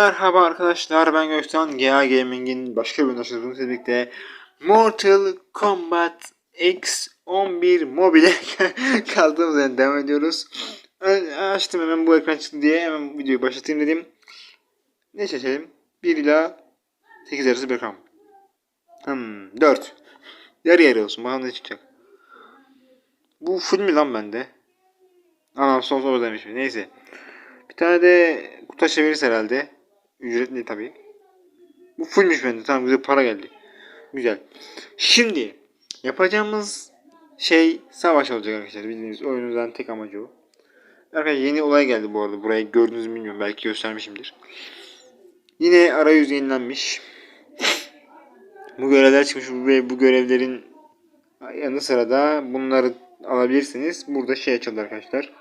Merhaba arkadaşlar ben Gökhan GA Gaming'in başka bir oyunlaştığımız birlikte Mortal Kombat X11 Mobile kaldığımız yerden devam ediyoruz. Açtım hemen bu ekran çıktı diye hemen videoyu başlatayım dedim. Ne seçelim? 1 ila 8 arası bir rakam. Hmm, 4. Yarı yarı olsun bakalım ne çıkacak. Bu full mü lan bende? Anam son soru demiş mi? Neyse. Bir tane de kutu çeviririz herhalde. Ücretli tabii. Bu fullmüş bende. Tamam güzel para geldi. Güzel. Şimdi yapacağımız şey savaş olacak arkadaşlar. Bildiğiniz oyunumuzdan tek amacı o. Arkadaşlar yeni olay geldi bu arada. Burayı gördünüz mü bilmiyorum. Belki göstermişimdir. Yine arayüz yenilenmiş. Bu görevler çıkmış ve bu görevlerin yanı sıra da bunları alabilirsiniz. Burada şey açıldı arkadaşlar.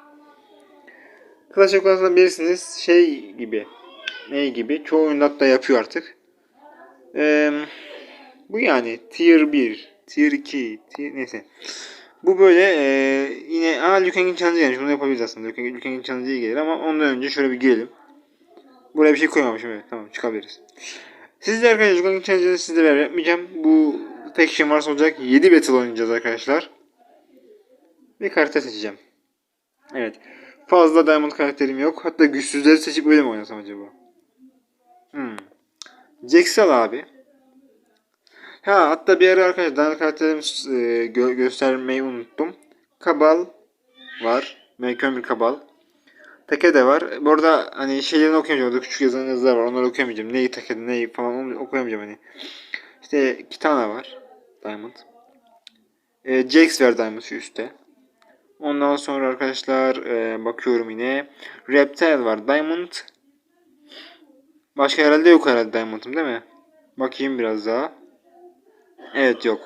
Clash of Clans'da bilirsiniz şey gibi. Ne gibi? Çoğu oyunda hatta yapıyor artık. Ee, bu yani tier 1, tier 2, tier, neyse. Bu böyle e, yine aa Liu Kang'in challenge gelmiş. Bunu yapabiliriz aslında. Kang'in challenge iyi gelir ama ondan önce şöyle bir girelim. Buraya bir şey koymamışım evet. Tamam çıkabiliriz. Sizde arkadaşlar Liu Kang'in challenge'ını sizle beraber yapmayacağım. Bu tek şey varsa olacak. 7 battle oynayacağız arkadaşlar. Bir karakter seçeceğim. Evet. Fazla diamond karakterim yok. Hatta güçsüzleri seçip öyle mi oynasam acaba? Hmm. Jaxal abi. Ha hatta bir ara arkadaşlar diamond karakterimi e, gö- göstermeyi unuttum. Kabal var. Mekön bir kabal. Takede var. Bu arada hani şeylerini okuyamayacağım. Orada küçük yazan yazılar var. Onları okuyamayacağım. Neyi Takede neyi falan okuyamayacağım hani. İşte Kitana var. Diamond. E, Jax var Diamond şu üstte. Ondan sonra arkadaşlar e, bakıyorum yine. Reptile var. Diamond. Başka herhalde yok herhalde Diamond'ım değil mi? Bakayım biraz daha. Evet yok.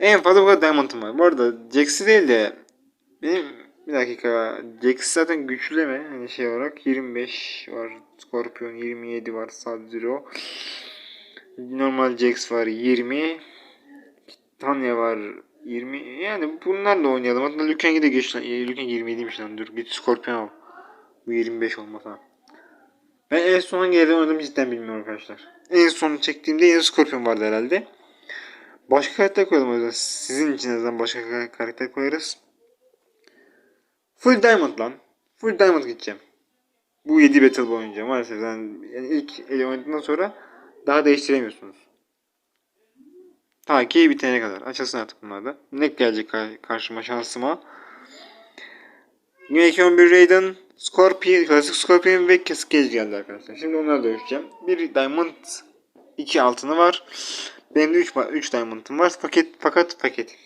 En fazla bu kadar Diamond'ım var. Bu arada Jax'i değil de benim bir dakika Jax zaten güçlü mi? Hani şey olarak 25 var. Scorpion 27 var. Sub-Zero. Normal Jax var 20. Tanya var 20 yani bunlarla oynayalım. Hatta Liu Kang'i de geç lan. Liu Kang 27'ymiş lan. Dur git Scorpion al. Bu 25 olmasa. Ben en son yerden oynadım cidden bilmiyorum arkadaşlar. En son çektiğimde yine Scorpion vardı herhalde. Başka karakter koyalım o yüzden. Sizin için en azından başka kar- karakter koyarız. Full Diamond lan. Full Diamond gideceğim. Bu 7 battle boyunca maalesef. Yani, ilk ele oynadıktan sonra daha değiştiremiyorsunuz. Ta ki bitene kadar. Açılsın artık bunlar da. Ne gelecek kar- karşıma şansıma. Yine 11 Raiden, Scorpion, klasik Scorpion ve Cascade geldi arkadaşlar. Şimdi onları dövüşeceğim. Bir Diamond, iki altını var. Benim de 3 3 Diamond'ım var. Fakat fakat paket.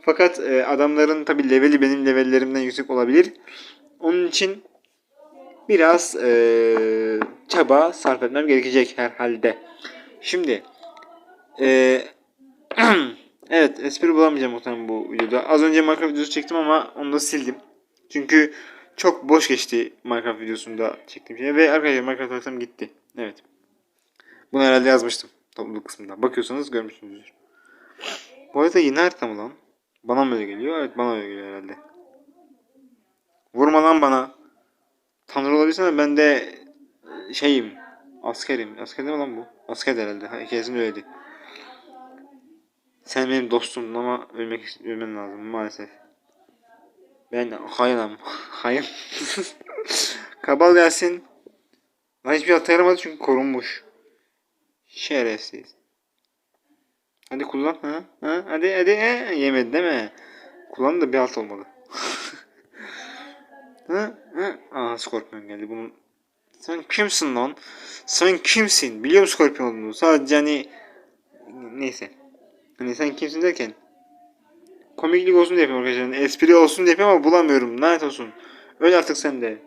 Fakat e, adamların tabi leveli benim levellerimden yüksek olabilir. Onun için biraz e, çaba sarf etmem gerekecek herhalde. Şimdi e, evet espri bulamayacağım muhtemelen bu videoda. Az önce Minecraft videosu çektim ama onu da sildim. Çünkü çok boş geçti Minecraft videosunda çektiğim şey. Ve arkadaşlar Minecraft haritam gitti. Evet. Bunu herhalde yazmıştım. Topluluk kısmında. Bakıyorsanız görmüşsünüzdür. Bu arada yeni harita mı lan? Bana mı öyle geliyor? Evet bana öyle geliyor herhalde. Vurma lan bana. Tanrı olabilirsen ben de e, şeyim. Askerim. Asker değil mi lan bu? Asker de herhalde. De öyleydi. Sen benim dostumdun ama ölmek ölmen lazım maalesef. Ben hayırım. Hayır. Kabal gelsin. Lan hiçbir hata yaramadı çünkü korunmuş. Şerefsiz. Hadi kullan ha. ha? Hadi hadi he. Yemedi değil mi? Kullan da bir alt olmalı. ha? ha? Aa Scorpion geldi. Bunun sen kimsin lan? Sen kimsin? Biliyorum Scorpion olduğunu. Sadece hani neyse. Hani sen kimsin derken komiklik olsun diye yapıyorum arkadaşlar. Espri olsun diye yapıyorum ama bulamıyorum. Lanet olsun. Öl artık sen de.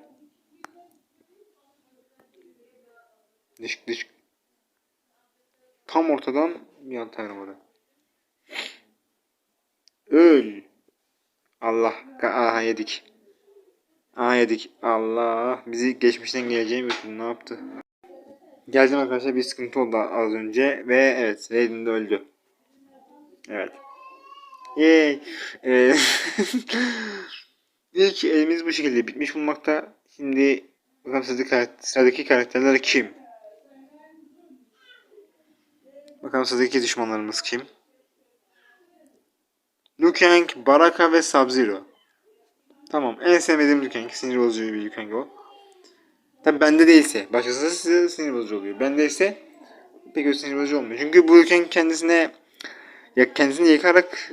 Dışık dışık. Tam ortadan bir an tanrımadı. Öl. Allah. Aha yedik. Aha yedik. Allah. Bizi geçmişten geleceği mi Ne yaptı? Geldim arkadaşlar bir sıkıntı oldu az önce ve evet Raiden de öldü. Evet. Yay. Ee, İlk elimiz bu şekilde bitmiş bulmakta. Şimdi Bakalım sıradaki, sıradaki karakterler kim? Bakalım sıradaki düşmanlarımız kim? Liu Kang, Baraka ve Sub-Zero. Tamam. En sevmediğim Liu Kang. Sinir bozucu bir Liu Kang o. Tabi bende değilse. Başkası size sinir bozucu oluyor. Bende ise pek öyle sinir bozucu olmuyor. Çünkü bu Liu Kang kendisine ya kendisini yıkarak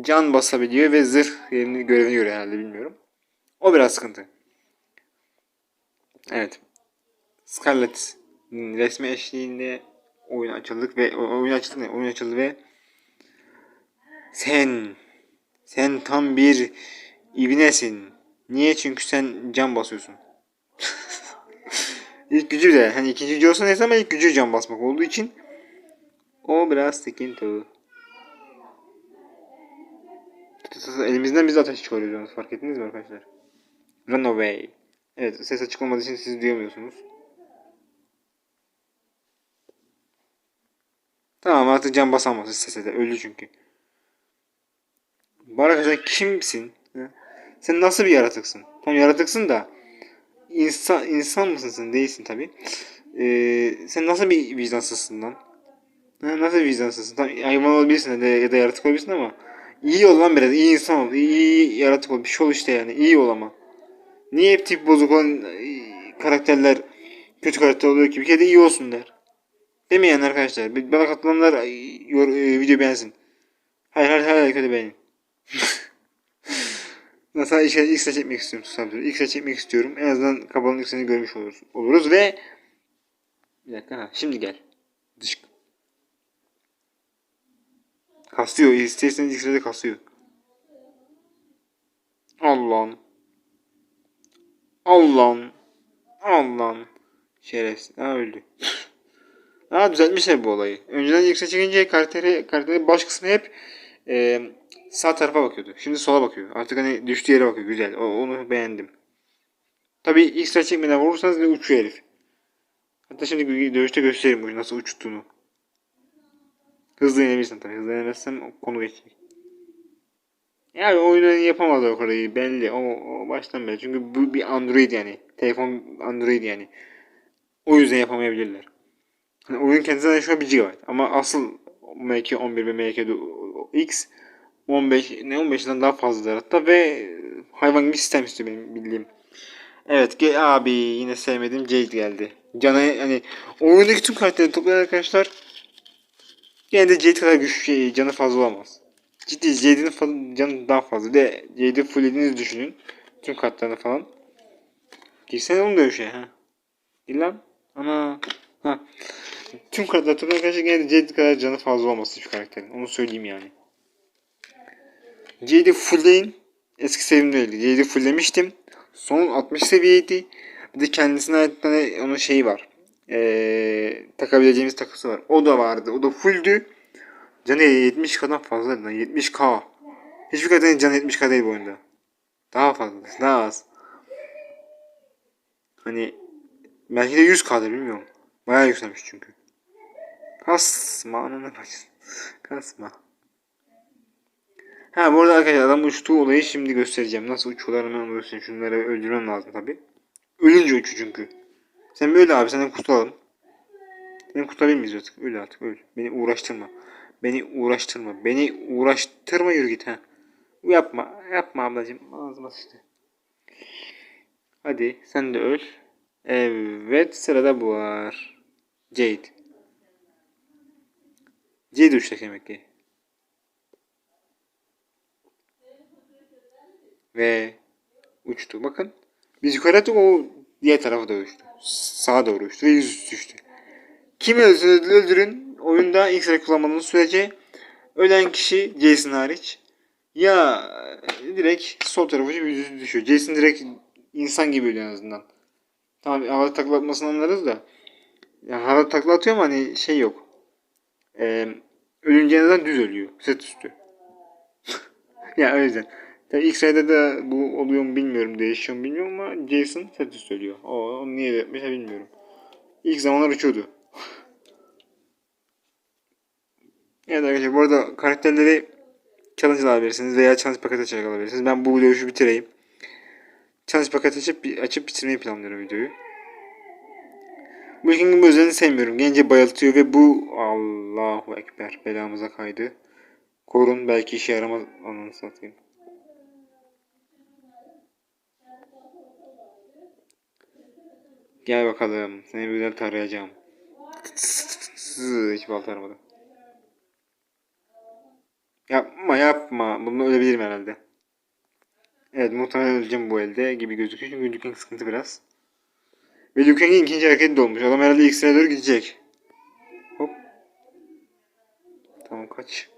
can basabiliyor ve zırh yerini görevini görüyor herhalde bilmiyorum. O biraz sıkıntı. Evet. Scarlet resmi eşliğinde oyun açıldık ve oyun açıldı ne? Oyun açıldı ve sen sen tam bir ibnesin. Niye? Çünkü sen can basıyorsun. ilk gücü de hani ikinci gücü olsa neyse ama ilk gücü can basmak olduğu için o biraz sıkıntı. Elimizden biz ateş çıkarıyoruz fark ettiniz mi arkadaşlar? Run away. Evet ses açık olmadığı için siz duyamıyorsunuz. Tamam artık can basamaz sese de öldü çünkü. Barak sen kimsin? Sen nasıl bir yaratıksın? Tam yaratıksın da insan insan mısın sen? Değilsin tabi. Ee, sen nasıl bir vicdansızsın lan? Ha, nasıl vicdansızsın? Tam hayvan olabilirsin de, ya da yaratık olabilirsin ama iyi ol lan biraz. iyi insan ol. iyi, iyi yaratık ol. Bir şey ol işte yani. iyi ol ama. Niye hep tip bozuk olan e, karakterler kötü karakter oluyor ki? Bir kere de iyi olsun der. Demeyen arkadaşlar. Bana katılanlar yor, e, video beğensin. Hayır hayır hayır kötü beğenin. Mesela ilk, ilk sıra çekmek istiyorum Samsung. İlk sıra çekmek istiyorum. En azından kabalın ilk seni görmüş oluruz. oluruz ve bir dakika ha şimdi gel. Dış. Kasıyor. İsterseniz ilk sırada kasıyor. Allah'ım. Allah'ım. Allah'ım. Şerefsiz. Ha öldü. Ha düzeltmişler bu olayı. Önceden yüksek çekince karakteri, karakterin baş kısmı hep e, sağ tarafa bakıyordu. Şimdi sola bakıyor. Artık hani düştüğü yere bakıyor. Güzel. O, onu beğendim. Tabi ilk sıra çekmeden vurursanız uçuyor herif. Hatta şimdi dövüşte göstereyim nasıl uçtuğunu. Hızlı inebilirsin tabi. Hızlı inemezsen konu geçecek. Yani oyunu yapamaz o kadar belli. O, o baştan belli. Çünkü bu bir Android yani. Telefon Android yani. O yüzden yapamayabilirler. Hani oyun kendisinden şu an 1 GB. Ama asıl MK11 ve MK2X 15 ne 15'den daha fazladır hatta ve hayvan gibi sistem istiyor benim bildiğim. Evet abi yine sevmediğim Jade geldi. Canı hani oyundaki tüm karakterleri toplayan arkadaşlar gene de Jade kadar güçlü şey, canı fazla olamaz. Ciddi Jade'in fa- canı daha fazla. De Jade'i fulllediğinizi düşünün. Tüm kartlarını falan. Girsene onu dövüşe ha. Gir lan. Ana. Ha. Tüm kartlar toplayan arkadaşlar gene de Jade kadar canı fazla olmasın şu karakterin. Onu söyleyeyim yani. Jade'i fullleyin. Eski sevimde öyle. Jade'i fulllemiştim. Son 60 seviyeydi. Bir de kendisine ait tane onun şeyi var. Ee, takabileceğimiz takısı var. O da vardı. O da fulldü. Canı 70k'dan fazlaydı lan. 70k. Hiçbir kadının canı 70k değil bu oyunda. Daha fazla. Daha az. Hani belki de 100k'dır bilmiyorum. Bayağı yükselmiş çünkü. Kasma ananı bacın. Kasma. Ha bu arada arkadaşlar adam uçtuğu olayı şimdi göstereceğim. Nasıl uçuyorlar hemen göstereyim. Şunları öldürmem lazım tabi. Ölünce uçu çünkü. Sen böyle abi senden kurtulalım. Seni kurtarayım mıyız artık? Öl artık öl. Beni uğraştırma. Beni uğraştırma. Beni uğraştırma yürü git ha. Yapma. Yapma ablacığım. Ağzıma sıçtı. Hadi sen de öl. Evet sırada bu var. Jade. Jade uçacak demek ki. Ve uçtu. Bakın. Biz yukarı attık o diğer tarafa doğru uçtu. Sağa doğru uçtu ve yüzüstü düştü. Kimi öldürün, öldürün oyunda ilk sıra kullanmadığınız sürece ölen kişi Jason hariç ya direkt sol tarafa uçup yüzüstü düşüyor. Jason direkt insan gibi ölüyor en azından. Tamam havada takla atmasını anlarız da yani havada takla atıyor ama hani şey yok. Ee, ölünce en azından düz ölüyor. Set üstü. ya o yüzden. Tabii ilk sayıda da bu oluyor mu bilmiyorum, değişiyor mu bilmiyorum ama Jason set üstü ölüyor. O, onu niye yapmış bilmiyorum. İlk zamanlar uçuyordu. evet arkadaşlar bu arada karakterleri challenge alabilirsiniz veya challenge paket açarak alabilirsiniz. Ben bu dövüşü bitireyim. Challenge paket açıp, açıp bitirmeyi planlıyorum videoyu. Bu King'in bu özelliğini sevmiyorum. Gence bayıltıyor ve bu Allahu Ekber belamıza kaydı. Korun belki işe yaramaz ananı satayım. Gel bakalım. Seni bir güzel tarayacağım. Hiç balta aramadı. Yapma yapma. Bunu ölebilirim herhalde. Evet muhtemelen öleceğim bu elde gibi gözüküyor. Çünkü Liu sıkıntı biraz. Ve Liu ikinci hareketi de olmuş. Adam herhalde ilk sıraya doğru gidecek. Hop. Tamam kaç.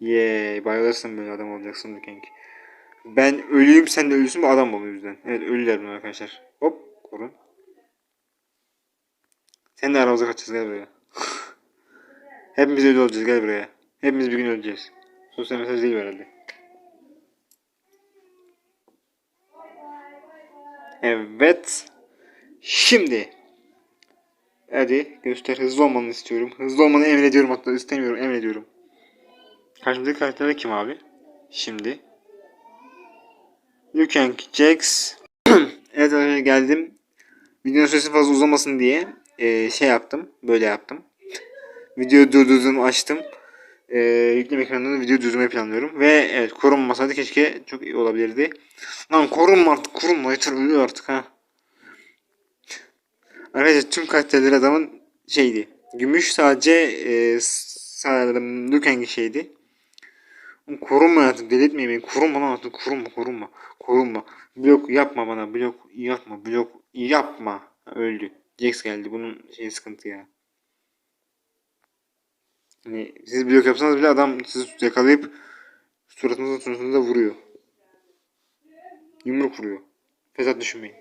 Yeee bayılırsın böyle adam olacaksın Liu. Ben ölüyüm sen de ölüsün bu adam ol yüzden. Evet ölüler bunlar arkadaşlar. Hop korun. Sen de aramıza kaçacağız gel buraya. Hepimiz ölü olacağız gel buraya. Hepimiz bir gün öleceğiz. Sosyal mesaj değil herhalde. Evet. Şimdi. Hadi göster. Hızlı olmanı istiyorum. Hızlı olmanı emrediyorum hatta istemiyorum emrediyorum. Karşımızdaki karakterler kim abi? Şimdi. Kang, Jax. evet geldim. Videonun süresi fazla uzamasın diye eee, şey yaptım. Böyle yaptım. Videoyu durdurdum açtım. Eee yükleme ekranından video durdurmayı planlıyorum. Ve evet korunmasaydı keşke çok iyi olabilirdi. Lan korunma artık korunma yeter ölüyor artık ha. Arkadaşlar tüm karakterler adamın şeydi. Gümüş sadece e, sanırım Liu Kang'in şeydi. Korunma artık delirtmeyin beni. Korunma lan artık korunma korunma. Korunma. Blok yapma bana blok yapma blok yapma. Öldü. Jax geldi bunun şey sıkıntı ya. Hani siz blok yapsanız bile adam sizi yakalayıp suratınıza suratınıza vuruyor. Yumruk vuruyor. Fesat düşünmeyin.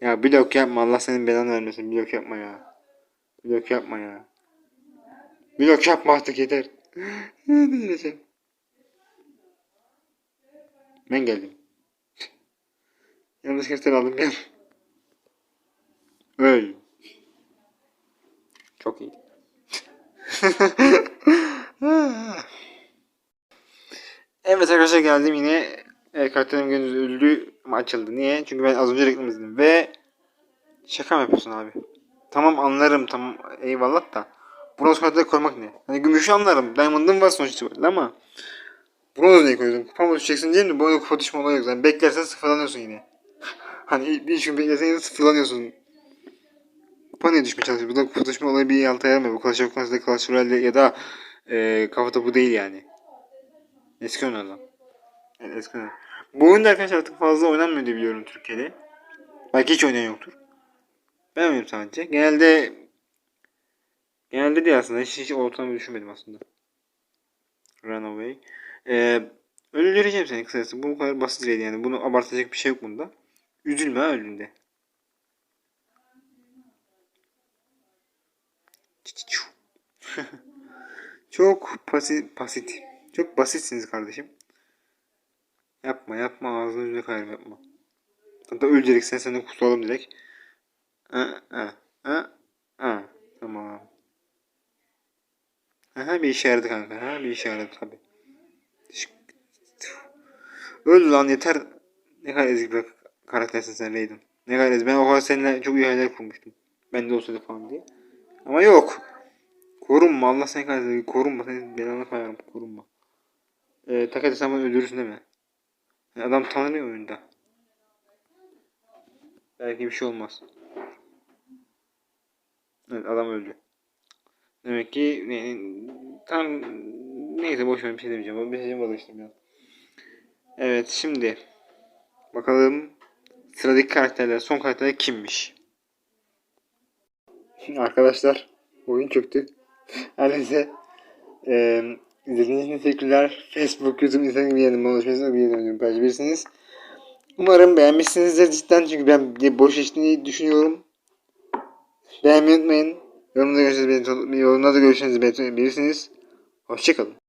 Ya blok yapma Allah senin belanı vermesin. Blok yapma ya. Blok yapma ya. Blok yapma artık yeter. Ben geldim. Yanlış karakter aldım gel. Öl. Çok iyi. evet arkadaşlar geldim yine. Evet, karakterim gönül öldü ama açıldı. Niye? Çünkü ben az önce reklam izledim ve şaka mı yapıyorsun abi? Tamam anlarım tamam eyvallah da bronz karakteri koymak ne? Hani gümüşü anlarım. Diamond'ın var sonuç itibariyle ama bronz niye koydun? Kupa mı düşeceksin diye mi? Oyunda kupa düşme olayı yok. Yani beklersen sıfırlanıyorsun yine. hani bir üç gün beklersen yine sıfırlanıyorsun. Kupa niye düşmeye çalışıyor? Burada kupa düşme olayı bir alta yaramıyor. Bu Clash of Clans'da Clash Royale'de ya da e, kafa topu değil yani. Eski oyunlardan. Evet, eski oyunlar. Bu oyunda arkadaşlar artık fazla oynanmıyor diye biliyorum Türkiye'de. Belki hiç oynayan yoktur. Ben oynuyorum sadece. Genelde genelde değil aslında. Hiç, hiç ortamı düşünmedim aslında. Runaway. Ee, öldüreceğim seni kısacası. Bu kadar basit yani. Bunu abartacak bir şey yok bunda. Üzülme ha öldüğünde. Çok basit, basit. Çok basitsiniz kardeşim. Yapma yapma ağzını yüzüne kayırma yapma. Hatta öleceksen seni kurtulalım direkt. Ha, ha, ha, ha. Tamam. Aha bir işe yaradı kanka. Ha bir işe yaradı tabi. Öldü lan yeter. Ne kadar ezik bir karaktersin sen Raiden. Ne kadar ezik. Ben o kadar seninle çok iyi hayaller kurmuştum. Ben de olsaydı falan diye. Ama yok. Korunma Allah seni kahretsin. Korunma seni belanı koyarım. Korunma. Ee, Takati sen bana öldürürsün değil mi? Yani adam tanımıyor oyunda. Belki bir şey olmaz. Evet adam öldü. Demek ki ne, tam neyse boş ver bir şey demeyeceğim. O mesajımı alıştım ya. Evet şimdi bakalım sıradaki karakterler son karakterler kimmiş? Arkadaşlar oyun çöktü. Her neyse eee izlediğiniz için teşekkürler. Facebook, YouTube, Instagram gibi yerine ulaşmasını bir yerine paylaşabilirsiniz. Umarım beğenmişsinizdir cidden çünkü ben boş geçtiğini düşünüyorum. Beğenmeyi unutmayın. Yorumlarda görüşürüz. Yorumlarda görüşürüz. Belirtmeyi Hoşçakalın.